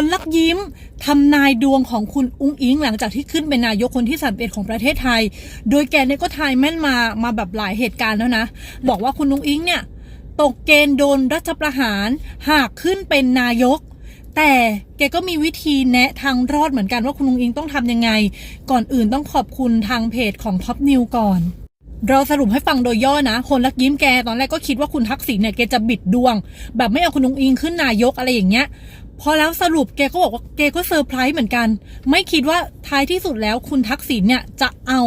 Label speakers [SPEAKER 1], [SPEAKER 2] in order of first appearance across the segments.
[SPEAKER 1] นลักยิ้มทำนายดวงของคุณอุ้งอิง หลังจากที่ขึ้นเป็นนายกคนที่สามเอ็ดของประเทศไทย โดยแกเนี่ยก็ทายแม่นมามาแบบหลายเหตุการณ์แล้วนะ บอกว่าคุณอุ้งอิงเนี่ยตกเกณฑ์โดนรัฐประหารหากขึ้นเป็นนายก แต่แกก็มีวิธีแนะทางรอดเหมือนกันว่าคุณลุงอิงต้องทำยังไง ก่อนอื่นต้องขอบคุณทางเพจของท็อปนิวก่อนเราสรุปให้ฟังโดยย่อนะ คนรักยิ้มแกตอนแรกก็คิดว่าคุณทักษิณเนี่ยแกจะบิดดวง แบบไม่เอาคุณลุงอิงขึ้นนายกอะไรอย่างเงี้ย พอแล้วสรุปแกก็บอกว่าแกก็เซอร์ไพรส์เหมือนกัน ไม่คิดว่าท้ายที่สุดแล้วคุณทักษิณเนี่ยจะเอา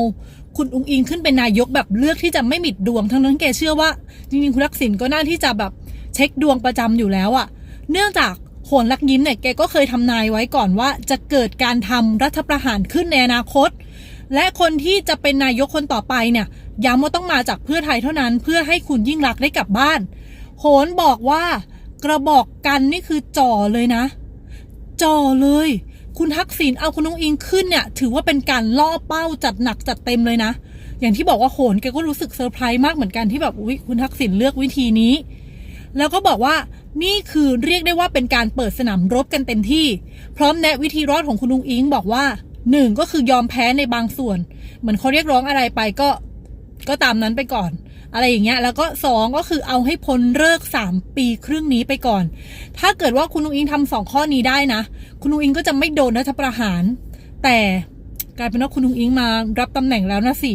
[SPEAKER 1] คุณอุงอิงขึ้นเป็นนายกแบบเลือกที่จะไม่บิดดวง ทั้งนั้นแกเชื่อว่า จริงๆ คุณทักษิณก็น่าที่จะแบบเช็คดวงประจำอยู่แล้วอะเนื่องจากโหนลักยิ้มเนี่ยแกก็เคยทำนายไว้ก่อนว่า จะเกิดการทำรัฐประหารขึ้นในอนาคต และคนที่จะเป็นนายกคนต่อไปเนี่ยย้ำว่าต้องมาจากเพื่อไทยเท่านั้น เพื่อให้คุณยิ่งรักได้กลับบ้านโหนบอกว่า กระบอกกันนี่คือจ่อเลยนะ จ่อเลย คุณทักษิณเอาคุณนุ้งอิงขึ้นเนี่ย ถือว่าเป็นการล่อเป้าจัดหนักจัดเต็มเลยนะ อย่างที่บอกว่าโหนแกก็รู้สึกเซอร์ไพรส์มากเหมือนกันที่แบบอุ๊ยคุณทักษิณเลือกวิธีนี้ แล้วก็บอกว่านี่คือเรียกได้ว่าเป็นการเปิดสนามรบกันเต็มที่ พร้อมแนะวิธีรอดของคุณนุ้งอิงบอกว่าหนึ่งก็คือยอมแพ้ในบางส่วน เหมือนเขาเรียกร้องอะไรไปก็ ก็ตามนั้นไปก่อน อะไรอย่างเงี้ย แล้วก็สองก็คือเอาให้พ้นเลิกสามปีครึ่งนี้ไปก่อน ถ้าเกิดว่าคุณนุ้งอิงทำสองข้อนี้ได้นะ คุณนุ้งอิงก็จะไม่โดนรัฐประหาร แต่กลายเป็นว่าคุณนุ้งอิงมารับตำแหน่งแล้วนะสิ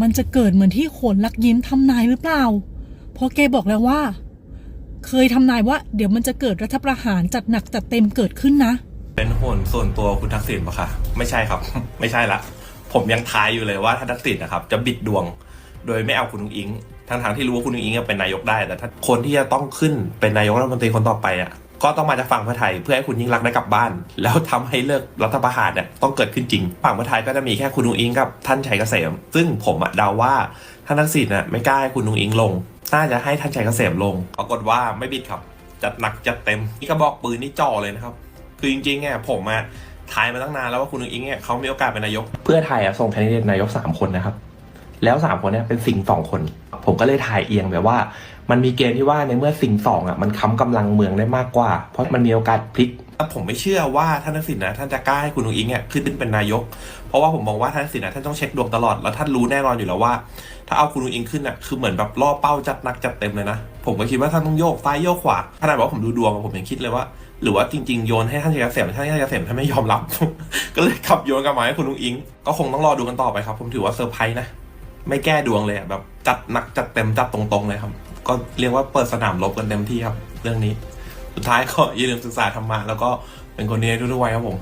[SPEAKER 1] มันจะเกิดเหมือนที่โขนลักยิ้มทำนายหรือเปล่า เพราะแกบอกแล้วว่า เคยทำนายว่า เดี๋ยวมันจะเกิดรัฐประหารจัดหนักจัดเต็มเกิดขึ้นนะ
[SPEAKER 2] เป็นหุ้นส่วนตัวคุณทักษิณปะคะไม่ใช่ครับ ไม่ใช่ละ ผมยังทายอยู่เลยว่าท่านทักษิณนะครับจะบิดดวง โดยไม่เอาคุณนุ้งอิงทั้งทางๆที่รู้ว่าคุณนุ้งอิงเป็นนายกได้ แต่ถ้าคนที่จะต้องขึ้นเป็นนายกรัฐมนตรีคนต่อไปอะก็ต้องมาจากฝั่งพื่อไทยเพื่อให้คุณยิ่งรักได้กลับบ้าน แล้วทำให้เลิกรัฐประหารเนี่ยต้องเกิดขึ้นจริง ฝั่งพื่อไทยก็จะมีแค่คุณนุ้งอิงกับท่านชัยเกษม ซึ่งผมอะเดาว่าท่านทักษิณน่ะไม่กล้าให้คุณนุ้งอิงลง น่าจะให้ท่านชัยเกษมลงปรากฏว่าไม่บิดครับจัดหนักจัดเต็มนี่ก็บอกปืนนี่จ่อเลยนะครับ คือจริงๆเนี่ยผมอะ ทายมาตั้งนานแล้วว่าคุณนุ้งอิงเนี่ยเขามีโอกาสเป็นนายก
[SPEAKER 3] เพื่อไทยอะส่งแคนดิเดตนายกสามคนนะครับ แล้วสามคนเนี้ยเป็นสิงห์สองคน ผมก็เลยถ่ายเอียงแบบว่า มันมีเกณฑ์ที่ว่าในเมื่อสิงห์สองอะมันค้ำกำลังเมืองได้มากกว่า เพราะมันมีโอกาสพลิก
[SPEAKER 2] แต่ผมไม่เชื่อว่าท่านทักษิณนะท่านจะกล้าให้คุณนุ้งอิงเนี่ยขึ้นเป็นนายก เพราะว่าผมมองว่าท่านทักษิณนะท่านต้องเช็คดวงตลอดแล้วท่านรู้แน่นอนอยู่แล้วว่า ถ้าเอาคุณนุ้งอิงขึ้นน่ะคือเหมือนแบบล่อเป้าจัดหนักจัดเต็มเลยนะผมก็คิดว่าท่านต้องโยกซ้ายโยกขวาขนาดว่าผมดูดวงอะผมยังคิดเลยว่า หรือว่าจริงๆ โยนให้ท่านชัยเกษมท่านชัยเกษมท่านไม่ยอมรับ ก็เลยขับโยนกลับมาให้คุณลุงอิง ก็คงต้องรอดูกันต่อไปครับ ผมถือว่าเซอร์ไพรส์นะ ไม่แก้ดวงเลยแบบจัดหนักจัดเต็มจัดตรงๆเลยครับ ก็เรียกว่าเปิดสนามรบกันเต็มที่ครับ เรื่องนี้ สุดท้ายก็อย่าลืมศึกษาธรรมะแล้วก็เป็นคนดีในทุกๆวัยครับผม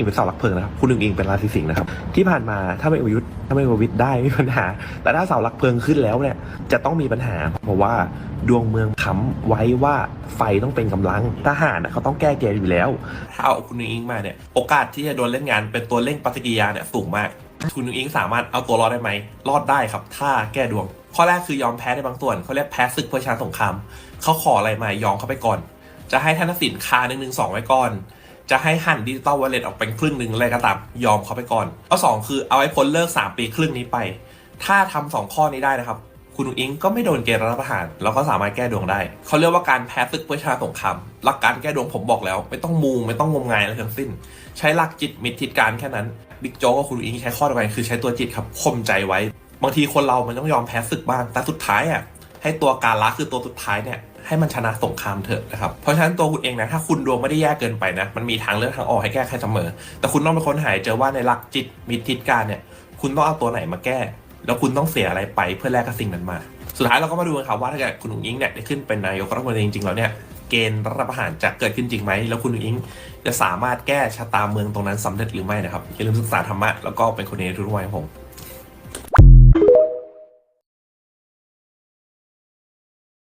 [SPEAKER 3] อีกเป็นเสาหลักเพลิงนะครับคุณหนึ่งเองเป็นราศีสิงห์นะครับที่ผ่านมาถ้าไม่ประยุทธ์ถ้าไม่ประวิทย์ได้ไม่มีปัญหา แต่ถ้าเสาหลักเพลิงขึ้นแล้วเนี่ยจะต้องมีปัญหา เพราะว่าดวงเมืองค้ำไว้ว่าไฟต้องเป็นกำลังทหารเขาต้องแก้เกมอยู่แล้ว
[SPEAKER 2] ถ้าเอาคุณนุ้งอิงมาเนี่ยโอกาสที่จะโดนเล่นงานเป็นตัวเร่งปฏิกิริยาเนี่ยสูงมากคุณนุ้งอิงสามารถเอาตัวรอดได้ไหมรอดได้ครับ ถ้าแก้ดวง ข้อแรกคือยอมแพ้ในบางส่วนเขาเรียกแพ้ศึกเพื่อชนะสงครามเขาขออะไรมายอมเขาไปก่อนจะให้ท่านทักษิณคาหนึ่งหนึ่งสองไว้ก่อน จะให้หั่นดิจิตอลวอลเล็ตออกเป็นครึ่งหนึ่งอะไรก็ตามยอมเขาไปก่อนข้อสองคือเอาไว้พ้นเลิกสามปีครึ่งนี้ไป ถ้าทำสองข้อนี้ได้นะครับ คุณอิงก็ไม่โดนเกณฑ์รัฐประหารแล้วก็สามารถแก้ดวงได้เขาเรียกว่าการแพ้ศึกเพื่อชนสงครามหลักการแก้ดวงผมบอกแล้ว ไม่ต้องมูไม่ต้องงมงายอะไรทั้งสิ้น ใช้หลักจิตมิตรทิศการแค่นั้นบิ๊กโจ๊กกับคุณอิงใช้ข้อต่อไปคือใช้ตัวจิตครับข่มใจไว้ บางทีคนเรามันต้องยอมแพ้ศึกบ้างแต่สุดท้ายอะให้ตัวการละคือตัวสุดท้ายเนี่ย ให้มันชนะสงครามเถอะนะครับ เพราะฉะนั้นตัวคุณเองนะถ้าคุณดวงไม่ได้แย่เกินไปนะ มันมีทางเลือกทางออกให้แก้ไขเสมอ แต่คุณต้องเป็นคนหายเจอว่าในหลักจิตมิตรทิศการเนี่ย คุณต้องเอาตัวไหนมาแก้ แล้วคุณต้องเสียอะไรไปเพื่อแลกกับสิ่งนั้นมา สุดท้ายเราก็มาดูกันครับว่าถ้าเกิดคุณอุ๋งอิงเนี่ยได้ขึ้นเป็นนายกรัฐมนตรีจริงๆแล้วเนี่ยเกณฑ์รัฐประหารจะเกิดขึ้นจริงไหม แล้วคุณอุ๋งอิงจะสามารถแก้ชะตาเมืองตรงนั้นสำเร็จหรือไม่นะครับ อย่าลืมศึกษาธรรมะ แล้วก็เป็นคนดีทุกวันผม